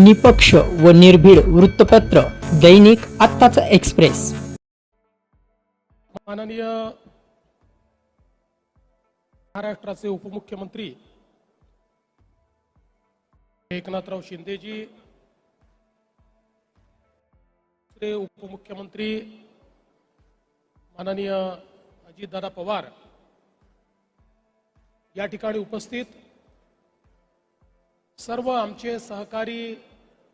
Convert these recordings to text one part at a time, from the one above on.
निपक्ष व निर्भीड वृत्तपत्र दैनिक आत्ताचा एक्सप्रेस. माननीय महाराष्ट्राचे उपमुख्यमंत्री एकनाथराव शिंदेजी दुसरे उपमुख्यमंत्री माननीय अजितदादा पवार या ठिकाणी उपस्थित. सर्व आमचे सहकारी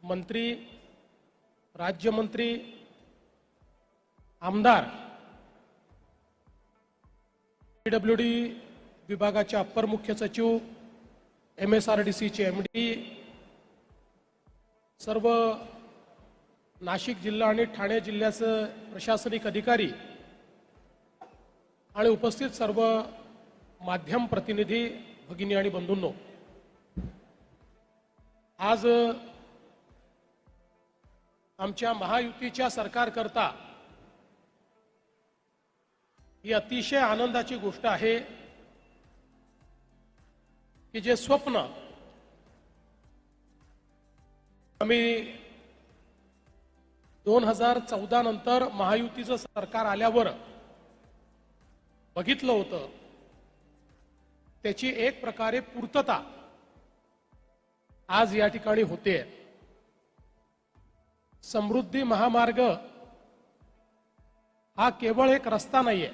मंत्री राज्यमंत्री आमदार पीडब्ल्यू डी विभागाचे अप्पर मुख्य सचिव एम एस आर डी सीचे एम डी सर्व नाशिक जिल्हा आणि ठाणे जिल्ह्याचं प्रशासनिक अधिकारी आणि उपस्थित सर्व माध्यम प्रतिनिधी भगिनी आणि बंधूंनो आज आमच्या महायुतीच्या सरकारकरता ही अतिशय आनंदाची गोष्ट आहे की जे स्वप्न आम्ही दोन हजार चौदा नंतर महायुतीचं सरकार आल्यावर बघितलं होतं. त्याची एक प्रकारे पूर्तता आज या ठिकाणी होते. समृद्धी महामार्ग हा केवळ एक रस्ता नाहीये.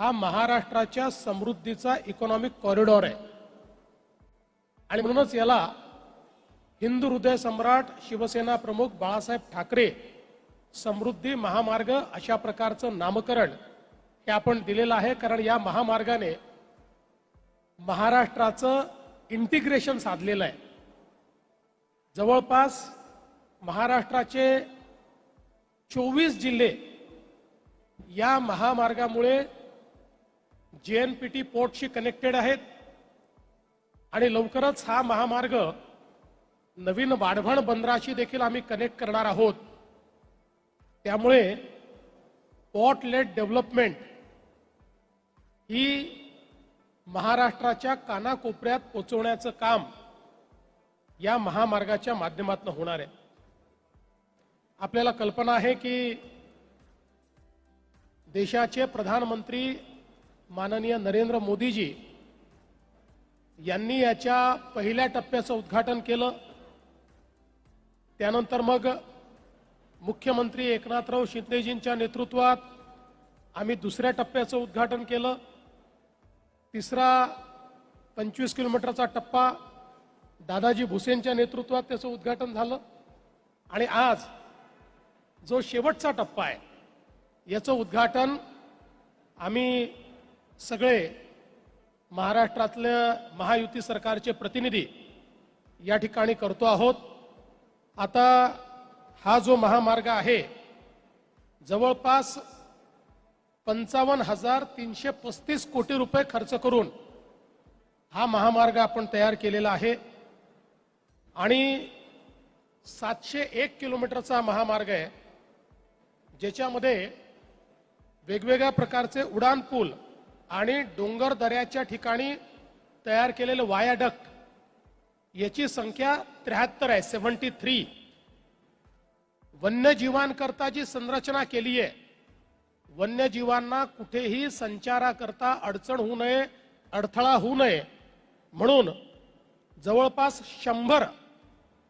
हा महाराष्ट्राच्या समृद्धीचा इकॉनॉमिक कॉरिडॉर आहे. आणि म्हणूनच याला हिंदू हृदय सम्राट शिवसेना प्रमुख बाळासाहेब ठाकरे समृद्धी महामार्ग अशा प्रकारचं नामकरण हे आपण दिलेलं आहे. कारण या महामार्गाने महाराष्ट्राचं इंटिग्रेशन साधलेलं आहे. जवळपास महाराष्ट्राचे चोवीस जिल्हे या महामार्गामुळे जे एन पी टी पोर्टशी कनेक्टेड आहेत. आणि लवकरच हा महामार्ग नवीन वाढवण बंदराशी देखील आम्ही कनेक्ट करणार आहोत. त्यामुळे पोर्ट लेट डेव्हलपमेंट ही महाराष्ट्राच्या कानाकोपऱ्यात पोचवण्याचं काम या महामार्गाच्या माध्यमातून होणार आहे. आपल्याला कल्पना आहे की देशाचे प्रधानमंत्री माननीय नरेंद्र मोदीजी यांनी याच्या पहिल्या टप्प्याचं उद्घाटन केलं. त्यानंतर मग मुख्यमंत्री एकनाथराव शिंदेजींच्या नेतृत्वात आम्ही दुसऱ्या टप्प्याचं उद्घाटन केलं. तिसरा पंचवीस किलोमीटरचा टप्पा दादाजी भुसेनच्या नेतृत्वात त्याचं उद्घाटन झालं. आणि आज जो शेवटचा टप्पा आहे याचं उद्घाटन आम्ही सगळे महाराष्ट्रातलं महायुती सरकारचे प्रतिनिधी या ठिकाणी करतो आहोत. आता हा जो महामार्ग आहे जवळपास पंचावन्न हजार तीनशे पस्तीस कोटी रुपये खर्च करून हा महामार्ग आपण तयार केलेला आहे आणि सातशे एक किलोमीटरचा महामार्ग आहे. ज्याच्यामध्ये वेगवेगळ्या प्रकारचे उडान पूल आणि डोंगर दऱ्याच्या ठिकाणी तयार केलेलं वायाडक्ट याची संख्या त्र्याहत्तर आहे सेव्हन्टी थ्री. वन्यजीवांकरता जी संरचना केली आहे वन्यजीवांना कुठेही संचाराकरता अडचण होऊ नये अडथळा होऊ नये. म्हणून जवळपास शंभर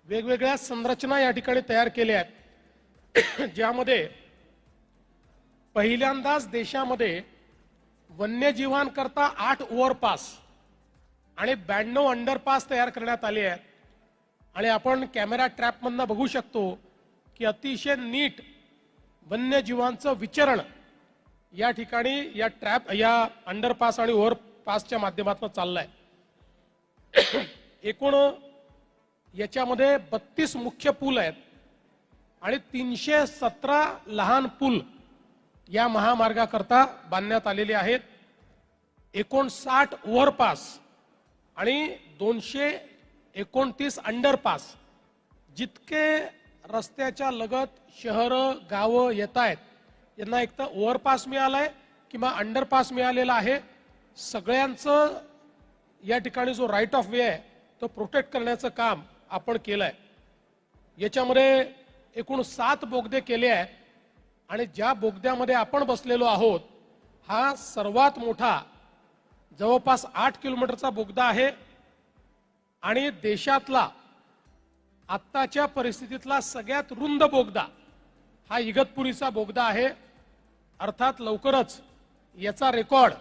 वेगवेगळ्या संरचना या ठिकाणी तयार केल्या आहेत. ज्यामध्ये पहिल्यांदाच देशामध्ये वन्यजीवांकरता आठ ओव्हरपास आणि ब्याण्णव अंडरपास तयार करण्यात आले आहेत. आणि आपण कॅमेरा ट्रॅपमधनं बघू शकतो की अतिशय नीट वन्यजीवांचं विचरण या ठिकाणी या ट्रॅप या अंडरपास आणि ओव्हरपासच्या माध्यमातून चाललंय. एकूण याच्यामध्ये बत्तीस मुख्य पूल आहेत आणि तीनशे सतरा लहान पूल या महामार्गाकरता बांधण्यात आलेले आहेत. एकोणसाठ ओव्हरपास आणि दोनशे एकोणतीस अंडरपास जितके रस्त्याच्या लगत शहरं गावं येत आहेत यांना एक तर ओव्हरपास आहे किंवा अंडरपास मिळालेला आहे. सगळ्यांचं या ठिकाणी जो राईट ऑफ वे आहे तो प्रोटेक्ट करण्याचं काम आपण केलं आहे याच्यामध्ये एकूण सात बोगदे केले आहे आणि ज्या बोगद्यामध्ये आपण बसलेलो आहोत हा सर्वात मोठा जवळपास आठ किलोमीटरचा बोगदा आहे. आणि देशातला आत्ताच्या परिस्थितीतला सगळ्यात रुंद बोगदा हा इगतपुरीचा बोगदा आहे. अर्थात लवकरच याचा रेकॉर्ड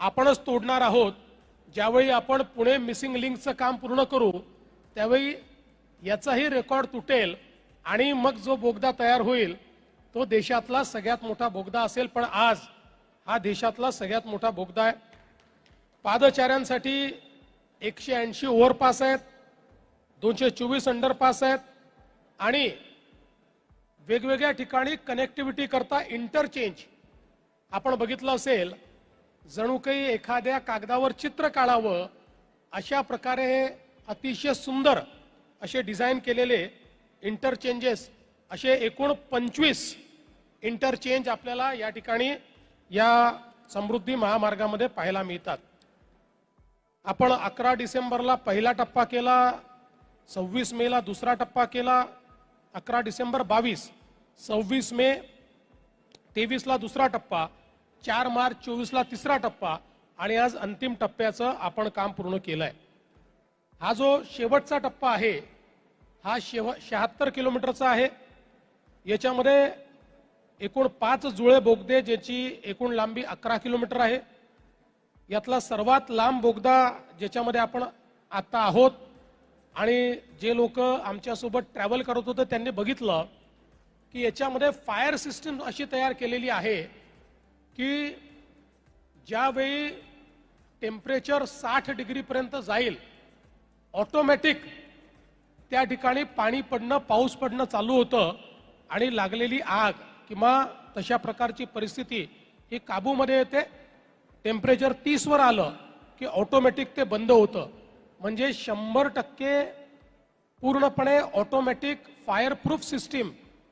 आपणच तोडणार आहोत. ज्यावेळी आपण पुणे मिसिंग लिंकचं काम पूर्ण करू त्यावेळी याचाही रेकॉर्ड तुटेल आणि मग जो बोगदा तयार होईल तो देशातला सगळ्यात मोठा बोगदा असेल पण आज हा देशातला सगळ्यात मोठा बोगदा आहे. पादचाऱ्यांसाठी एकशे ऐंशी ओव्हरपास आहेत दोनशे चोवीस अंडरपास आहेत आणि वेगवेगळ्या ठिकाणी कनेक्टिव्हिटी करता इंटरचेंज. आपण बघितलं असेल जणू काही एखाद्या कागदावर चित्र काढावं अशा प्रकारे हे अतिशय सुंदर असे डिझाईन केलेले इंटरचेंजेस असे एकूण पंचवीस इंटरचेंज आपल्याला या ठिकाणी या समृद्धी महामार्गामध्ये पाहायला मिळतात. आपण अकरा डिसेंबरला पहिला टप्पा केला सव्वीस मेला दुसरा टप्पा केला अकरा डिसेंबर बावीस सव्वीस मे तेवीसला दुसरा टप्पा चार मार्च चोवीसला तिसरा टप्पा आणि आज अंतिम टप्प्याचं आपण काम पूर्ण केलं आहे हा जो शेवटचा टप्पा आहे हा शेव शहात्तर किलोमीटरचा आहे. याच्यामध्ये एकूण पाच जुळे बोगदे ज्याची एकूण लांबी अकरा किलोमीटर आहे. यातला सर्वात लांब बोगदा ज्याच्यामध्ये आपण आता आहोत आणि जे लोक आमच्यासोबत ट्रॅव्हल करत होते त्यांनी बघितलं की याच्यामध्ये फायर सिस्टम अशी तयार केलेली आहे की ज्यावेळी टेम्परेचर साठ डिग्रीपर्यंत जाईल ऑटोमॅटिक त्या ठिकाणी पाणी पडणं पाऊस पडणं चालू होतं. आणि लागलेली आग किंवा तशा प्रकारची परिस्थिती ही काबूमध्ये येते. टेम्परेचर तीसवर आलं की ऑटोमॅटिक ते बंद होतं. म्हणजे शंभर टक्के पूर्णपणे ऑटोमॅटिक फायर प्रूफ सिस्टीम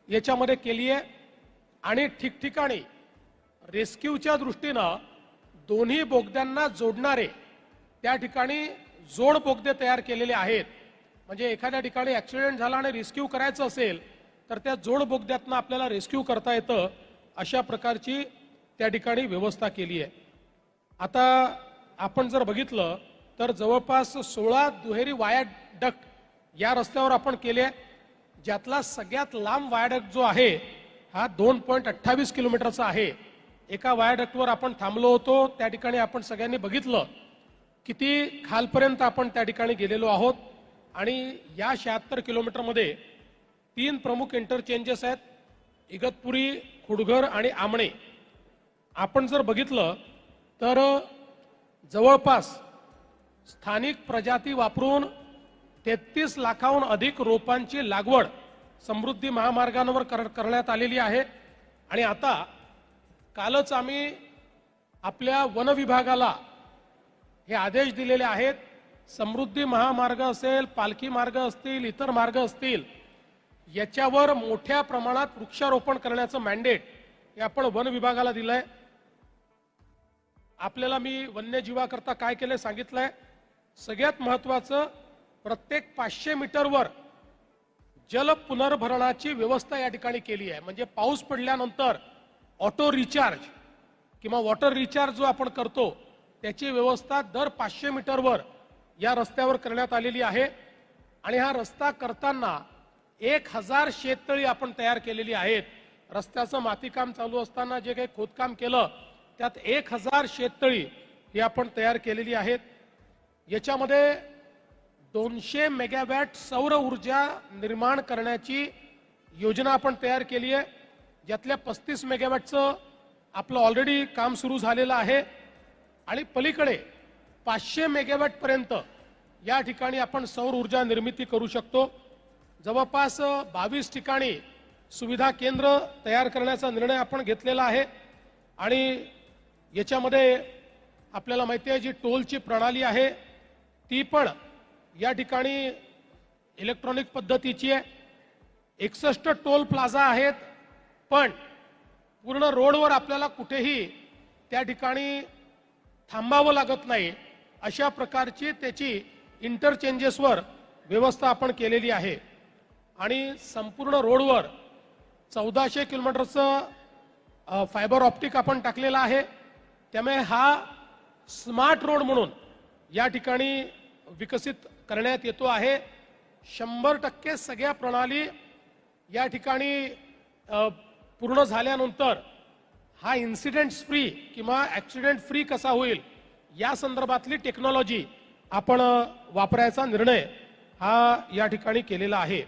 याच्यामध्ये केली आहे आणि ठिकठिकाणी रेस्क्यूच्या दृष्टीनं दोन्ही बोगद्यांना जोडणारे त्या ठिकाणी जोड बोगदे तयार केलेले आहेत. म्हणजे एखाद्या ठिकाणी ऍक्सिडेंट झाला आणि रेस्क्यू करायचं असेल तर त्या जोड बोगद्यातनं आपल्याला रेस्क्यू करता येतं अशा प्रकारची त्या ठिकाणी व्यवस्था केली आहे. आता आपण जर बघितलं तर जवळपास सोळा दुहेरी वायाडक्ट या रस्त्यावर आपण केले ज्यातला सगळ्यात लांब वायाडक्ट जो आहे हा दोन पॉईंट अठ्ठावीस किलोमीटरचा आहे. एका वायाडक्टवर आपण थांबलो होतो त्या ठिकाणी आपण सगळ्यांनी बघितलं किती खालपर्यंत आपण त्या ठिकाणी गेलेलो आहोत. आणि या शहात्तर किलोमीटरमध्ये तीन प्रमुख इंटरचेंजेस आहेत. इगतपुरी खुडघर आणि आमणे. आपण जर बघितलं तर जवळपास स्थानिक प्रजाती वापरून तेहतीस लाखाहून अधिक रोपांची लागवड समृद्धी महामार्गांवर कर करण्यात आलेली आहे. आणि आता कालच आम्ही आपल्या वन विभागाला हे आदेश दिलेले आहेत. समृद्धी महामार्ग असेल पालखी मार्ग असतील इतर मार्ग असतील याच्यावर मोठ्या प्रमाणात वृक्षारोपण करण्याचं मॅन्डेट हे आपण वन विभागाला दिलंय. आपल्याला मी वन्यजीवाकरता काय केलं सांगितलंय? सगळ्यात महत्वाचं प्रत्येक पाचशे मीटरवर जल पुनर्भरणाची व्यवस्था या ठिकाणी केली आहे. म्हणजे पाऊस पडल्यानंतर ऑटो रिचार्ज किंवा वॉटर रिचार्ज जो आपण करतो त्याची व्यवस्था दर पाचशे मीटरवर या रस्त्यावर करण्यात आलेली आहे. आणि हा रस्ता करताना एक हजार शेततळी आपण तयार केलेली आहेत. रस्त्याचं मातीकाम चालू असताना जे काही खोदकाम केलं त्यात एक हजार शेततळी ही आपण तयार केलेली आहेत. याच्यामध्ये दोनशे मेगावॅट सौर ऊर्जा निर्माण करण्याची योजना आपण तयार केली आहे. ज्यातल्या पस्तीस मेगावॅटचं आपलं ऑलरेडी काम सुरू झालेलं आहे. आणि पलीकडे पाचशे मेगावॅटपर्यंत या ठिकाणी आपण सौर ऊर्जा निर्मिती करू शकतो. जवळपास बावीस ठिकाणी सुविधा केंद्र तयार करण्याचा निर्णय आपण घेतलेला आहे. आणि याच्यामध्ये आपल्याला माहिती आहे जी टोलची प्रणाली आहे ती पण या ठिकाणी इलेक्ट्रॉनिक पद्धतीची आहे. एकसष्ट टोल प्लाझा आहेत पण पूर्ण रोडवर आपल्याला कुठेही त्या ठिकाणी थांबावं लागत नाही. अशा प्रकारची त्याची इंटरचेंजेसवर व्यवस्था आपण केलेली आहे. आणि संपूर्ण रोडवर चौदाशे किलोमीटरचं फायबर ऑप्टिक आपण टाकलेलं आहे. त्यामुळे हा स्मार्ट रोड म्हणून या ठिकाणी विकसित करण्यात येतो आहे. शंभर टक्के सगळ्या प्रणाली या ठिकाणी पूर्ण झाल्यानंतर हा इन्सिडेंट्स फ्री किंवा ॲक्सिडेंट फ्री कसा होईल या संदर्भातली टेक्नॉलॉजी आपण वापरायचा निर्णय हा या ठिकाणी केलेला आहे.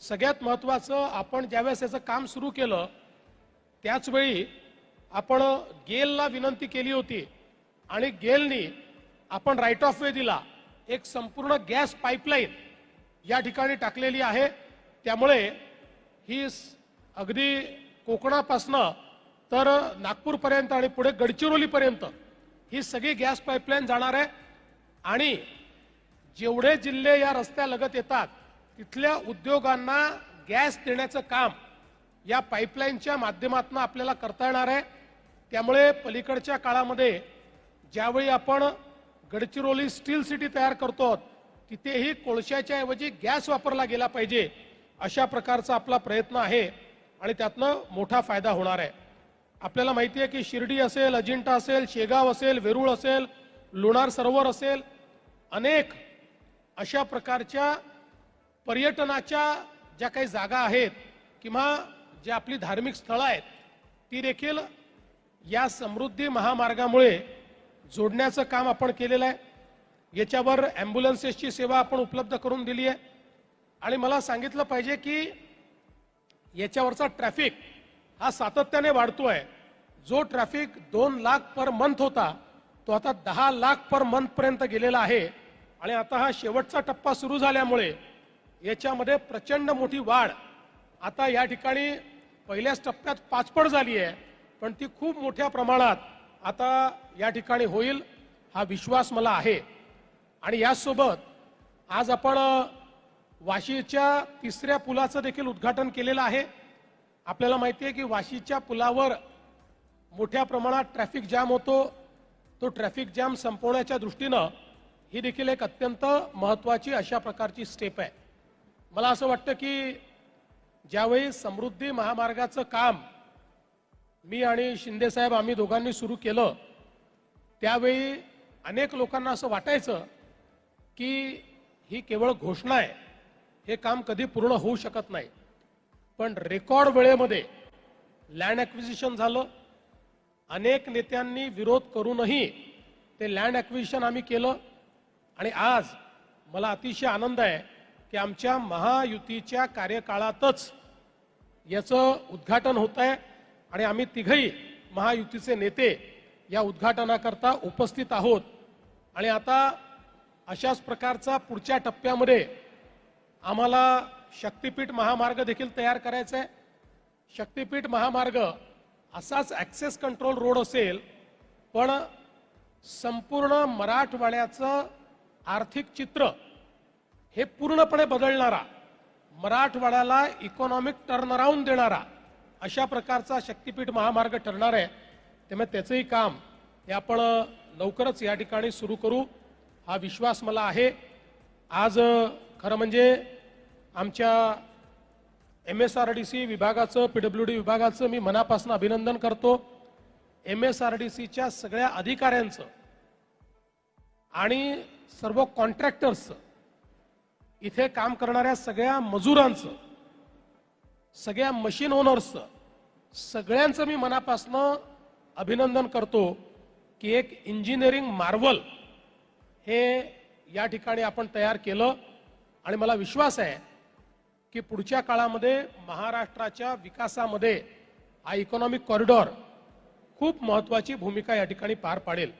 सगळ्यात महत्त्वाचं आपण ज्यावेळेस याचं काम सुरू केलं त्याचवेळी आपण गेलला विनंती केली होती आणि गेलनी आपण राईट ऑफ वे दिला. एक संपूर्ण गॅस पाईपलाईन या ठिकाणी टाकलेली आहे. त्यामुळे ही अगदी कोकणापासनं तर नागपूरपर्यंत आणि पुढे गडचिरोलीपर्यंत ही सगळी गॅस पाईपलाईन जाणार आहे. आणि जेवढे जिल्हे या रस्त्यालगत येतात तिथल्या उद्योगांना गॅस देण्याचं काम या पाईपलाईनच्या माध्यमातून आपल्याला करता येणार आहे. त्यामुळे पलीकडच्या काळामध्ये ज्यावेळी आपण गडचिरोली स्टील सिटी तयार करतो तिथेही कोळशाच्या ऐवजी गॅस वापरला गेला पाहिजे अशा प्रकारचा आपला प्रयत्न आहे आणि त्यातनं मोठा फायदा होणार आहे. आपल्याला माहिती आहे की शिर्डी असेल अजिंठा असेल शेगाव असेल वेरूळ असेल लोणार सरोवर असेल अनेक अशा प्रकारच्या पर्यटनाच्या ज्या काही जागा आहेत किंवा जे आपली धार्मिक स्थळं आहेत ती देखील या समृद्धी महामार्गामुळे जोडण्याचं काम आपण केलेलं आहे. याच्यावर ॲम्ब्युलन्सेसची सेवा आपण उपलब्ध करून दिली आहे. आणि मला सांगितलं पाहिजे की याच्यावरचा ट्रॅफिक हा सातत्याने वाढतो आहे. जो ट्रॅफिक दोन लाख पर मंथ होता तो आता दहा लाख पर मंथपर्यंत गेलेला आहे. आणि आता हा शेवटचा टप्पा सुरू झाल्यामुळे याच्यामध्ये प्रचंड मोठी वाढ. आता या ठिकाणी पहिल्याच टप्प्यात पाचपट झाली आहे पण ती खूप मोठ्या प्रमाणात आता या ठिकाणी होईल हा विश्वास मला आहे. आणि याचसोबत आज आपण वाशीच्या तिसऱ्या पुलाचं देखील उद्घाटन केलेलं आहे. आपल्याला माहिती आहे की वाशीच्या पुलावर मोठ्या प्रमाणात ट्रॅफिक जाम होतो. तो ट्रॅफिक जाम संपवण्याच्या दृष्टीनं ही देखील एक अत्यंत महत्त्वाची अशा प्रकारची स्टेप आहे. मला असं वाटतं की ज्यावेळी समृद्धी महामार्गाचं काम मी आणि शिंदेसाहेब आम्ही दोघांनी सुरू केलं त्यावेळी अनेक लोकांना असं वाटायचं की ही केवळ घोषणा आहे हे काम कधी पूर्ण होऊ शकत नाही. पण रेकॉर्ड वेळेमध्ये लँड ॲक्विजिशन झालं अनेक नेत्यांनी विरोध करूनही ते लँड ॲक्विजिशन आम्ही केलं आणि आज मला अतिशय आनंद आहे की आमच्या महायुतीच्या कार्यकाळातच याचं उद्घाटन होत आहे आणि आम्ही तिघही महायुतीचे नेते या उद्घाटनाकरता उपस्थित आहोत. आणि आता अशाच प्रकारचा पुढच्या टप्प्यामध्ये आम्हाला शक्तीपीठ महामार्ग देखील तयार करायचा आहे शक्तीपीठ महामार्ग असाच ॲक्सेस कंट्रोल रोड असेल पण संपूर्ण मराठवाड्याचं आर्थिक चित्र हे पूर्णपणे बदलणारा मराठवाड्याला इकॉनॉमिक टर्नराऊंड देणारा अशा प्रकारचा शक्तीपीठ महामार्ग ठरणार आहे. त्यामुळे त्याचंही काम हे आपण लवकरच या ठिकाणी सुरू करू हा विश्वास मला आहे. आज खरं म्हणजे आमच्या M S R D C विभागाचं पी डब्ल्यू डी विभागाचं मी मनापासून अभिनंदन करतो. एम एस आर डी सीच्या सगळ्या अधिकाऱ्यांचं आणि सर्व कॉन्ट्रॅक्टर्सचं इथे काम करणाऱ्या सगळ्या मजुरांचं सगळ्या मशीन ओनर्सचं सगळ्यांचं मी मनापासनं अभिनंदन करतो की एक इंजिनिअरिंग मार्वल हे या ठिकाणी आपण तयार केलं. आणि मला विश्वास आहे की पुढच्या काळामध्ये महाराष्ट्राच्या विकासामध्ये हा इकॉनॉमिक कॉरिडॉर खूप महत्वाची भूमिका या ठिकाणी पार पाडेल.